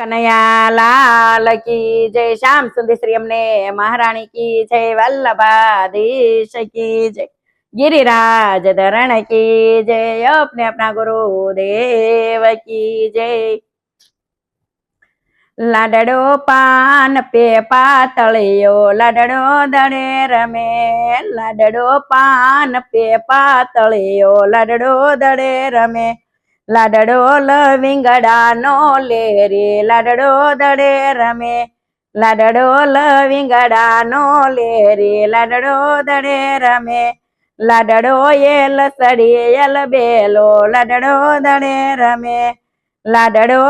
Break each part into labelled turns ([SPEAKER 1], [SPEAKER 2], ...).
[SPEAKER 1] કનૈયા લાલ કી જય શ્યામ સુંદર શ્રી અમને મહારાણી કી જય વલ્લભાધીશ કી જય गिरिराज धरण की जय अपने अपना गुरुदेव की जय લાડડો પાન પે પાતળિયો લાડડો દડે રમે લાડડો પાન પે પાતળિયો લાડડો દડે રમે લાડડો લવિંગડાનો લેરી લાડડો દડે રમે. લાડડો લવિંગડાનો લેરી લાડડો દડે રમે. લાડડો એલ સડી, એલ બેલો, લાડડો દડે રમે. લાડડો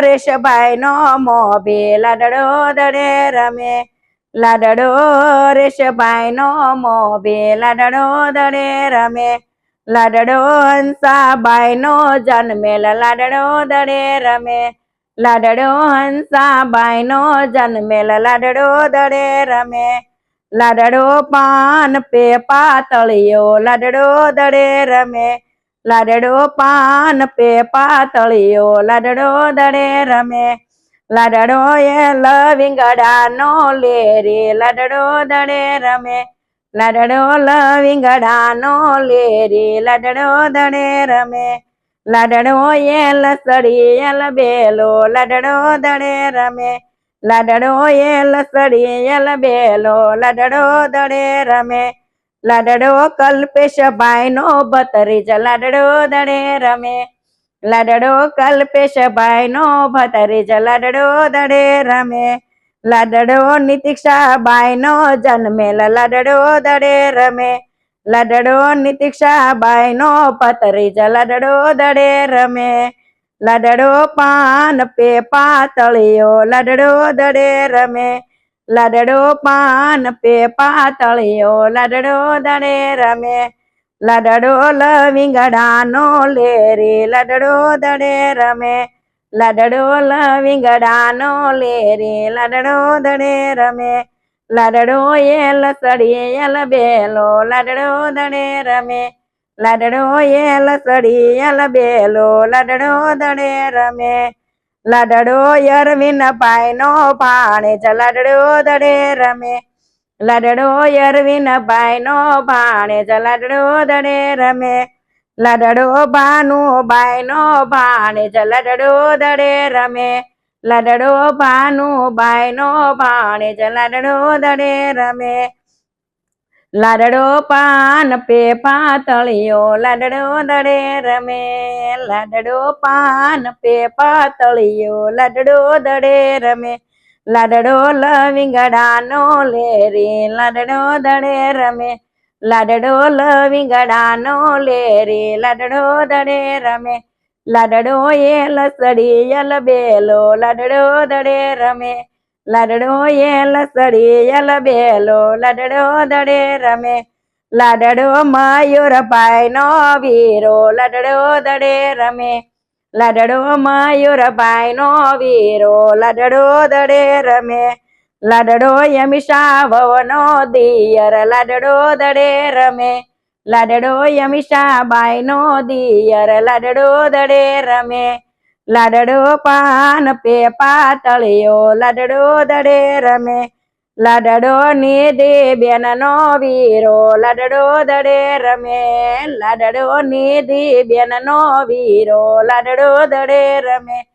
[SPEAKER 1] રેશભાઈ નો મોભે, લાડડો દડે રમે. લાડડો રેશભાઈ નો મોભે, લાડડો દડે રમે. લાડડો હંસાબાઈ નો જન્મેલ લાડડો દડે રમે. લાડડો હંસાબાઈ નો જન્મેલ લાડડો દડે રમે. લાડડો પાન પે પાતળિયો લાડડો દડે રમે. લાડડો પાન પે પાતળિયો લાડડો દડે રમે. લાડડો એ લવિંગડાનો લેરી લાડડો દડે રમે. લાડડો લવિંગડાનો લેરી, લાડડો દડે રમે. લાડડો એલ બેલો, લાડડો દડે રમે. લાડડો એલ બેલો, લાડડો દડે રમે. લાડડો કલ્પેશ ભાઈ નો ભતરીજ, લાડડો દડે રમે. લાડડો કલ્પેશ ભાઈ નો ભતરીજ, લાડડો દડે રમે. લાડડો નિતિક્ષા બાઈ નો જન્મેલ લાડડો દડે રમે. લાડડો નિતિક્ષા બાઈ નો ભતરીજ લાડડો દડે રમે. લાડડો પાન પે પાતળિયો લાડડો દડે રમે. લાડડો પાન પે પાતળિયો લાડડો દડે રમે. લાડડો લવિંગડાનો લેરી, લાડડો દડે રમે. લાડડો લવિંગડાનો લેરી લાડડો દડે રમે. લાડડો એલ સડી એલ બેલો, લાડડો દડે રમે. લાડડો એલ સડી એલ બેલો, લાડડો દડે રમે. લાડડો યરવિન પાયનો પાણે જ લાડડો દડે રમે. લાડડો યરવિન પાયનો પાણે જ લાડડો દડે રમે. લાડડો ભાનુ બાઈ નો ભાણે જ લાડડો દડે રમે. લાડડો ભાનુ બાઈ નો ભાણે જ લાડડો દડે રમે. લાડડો પાન પે પાતળિયો લાડડો દડે રમે. લાડડો પાન પે પાતળિયો લાડડો દડે રમે. લાડડો લવિંગડાનો લેરી લાડડો દડે રમે. લાડડો લવિંગડાનો લેરી લાડડો દડે રમે. લાડડો એ લસડી યલ બેલો, લાડડો દડે રમે. લાડડો એ લસડી યલ બેલો, લાડડો દડે રમે. લાડડો મયુર પાયનો વીરો, લાડડો દડે રમે. લાડડો મયુર પાયનો વીરો, લાડડો દડે રમે. લાડડો યમિષા ભવનો દિયર, લાડડો દડે રમે. લાડડો યમિષા બાઈ નો દિયર, લાડડો દડે રમે. લાડડો પાન પે પાતળિયો, લાડડો દડે રમે. લાડડો નિધિ બેન નો વીરો, લાડડો દડે રમે. લાડડો નિધિ બેન નો વીરો, લાડડો દડે રમે.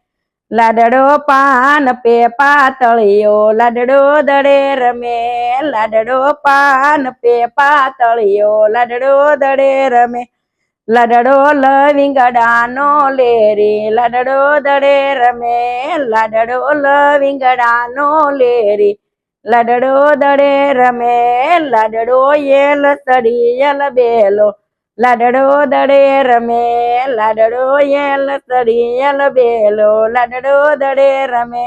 [SPEAKER 1] લાડડો પાન પે પાતળિયો લાડડો દડે રમે. લાડડો પાન પે પાતળિયો લાડડો દડે રમે. લાડડો લવિંગડાનો લેરી, લાડડો દડે રમે. લાડડો લવિંગડાનો લેરી, લાડડો દડે રમે. લાડડો એલ સડી એલ બેલો લાડડો દડે રમે લાડડો એલ સડી એલ બેલો લાડડો દડે રમે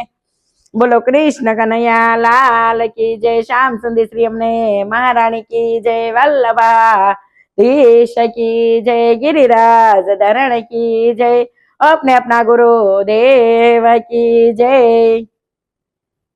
[SPEAKER 1] બોલો કૃષ્ણ કનૈયા લાલ કી જય શ્યામ સુંદર શ્રી અમને મહારાણી કી જય વલ્લભા ધીશ की जय गिरिराज धरण की जय अपने अपना गुरु देव की जय